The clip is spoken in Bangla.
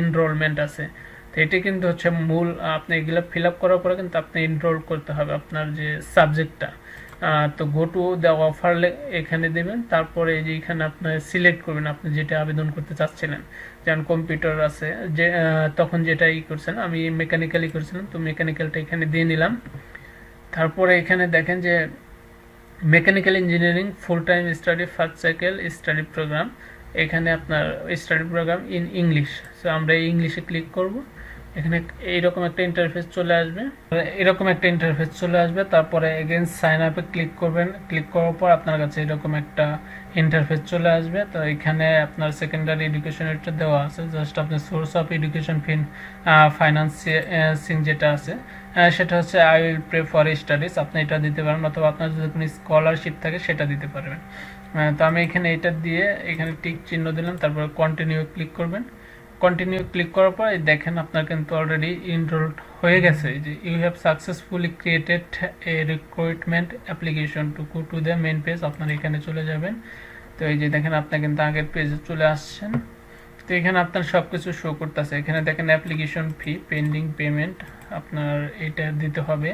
ইনরোলমেন্ট আছে। তো এটি কিন্তু হচ্ছে মূল, আপনি এগুলো ফিল আপ করার পরে কিন্তু আপনি এনরোল করতে হবে আপনার যে সাবজেক্টটা তো গো টু দ্য অফার এখানে দেবেন, তারপরে এই যে এখানে আপনি সিলেক্ট করবেন, আপনি যেটা আবেদন করতে চাচ্ছিলেন। যেমন কম্পিউটার আছে, যে তখন যেটা ই করছেন, আমি মেকানিক্যালি করছিলাম, তো মেকানিক্যালটা এখানে দিয়ে নিলাম। তারপরে এখানে দেখেন যে mechanical engineering full time study first cycle study program এখানে আপনার study program in English so আমরা এই ইংলিশে ক্লিক করব। এখানে এইরকম একটা ইন্টারফেস চলে আসবে। এরকম একটা ইন্টারফেস চলে আসবে, তারপরে এগেন সাইন আপে ক্লিক করবেন। ক্লিক করার পর আপনার কাছে এরকম একটা ইন্টারফেস চলে আসবে। তো এখানে আপনার সেকেন্ডারি এডুকেশন এটা দেওয়া আছে। জাস্ট আপনার source of education fin financing যেটা আছে সেটা হচ্ছে I will pray for studies আপনি এটা দিতে পারেন অথবা আপনার যদি কোনো স্কলারশিপ থাকে, সেটা দিতে পারবেন। তো আমি এখানে এটা দিয়ে এখানে টিক চিহ্ন দিলাম, তারপর কন্টিনিউ ক্লিক করবেন। কন্টিনিউ ক্লিক করার পর দেখেন আপনার কিন্তু অলরেডি ইনরোলড হয়ে গেছে। যে you have successfully created a recruitment application to go to the main page আপনার এখানে চলে যাবেন। তো এই যে দেখেন আপনার কিন্তু আগের পেজে চলে আসছেন। তো এখানে আপনার সব কিছু শো করতেছে। এখানে দেখেন অ্যাপ্লিকেশন ফি পেন্ডিং পেমেন্ট আপনার এটা দিতে হবে।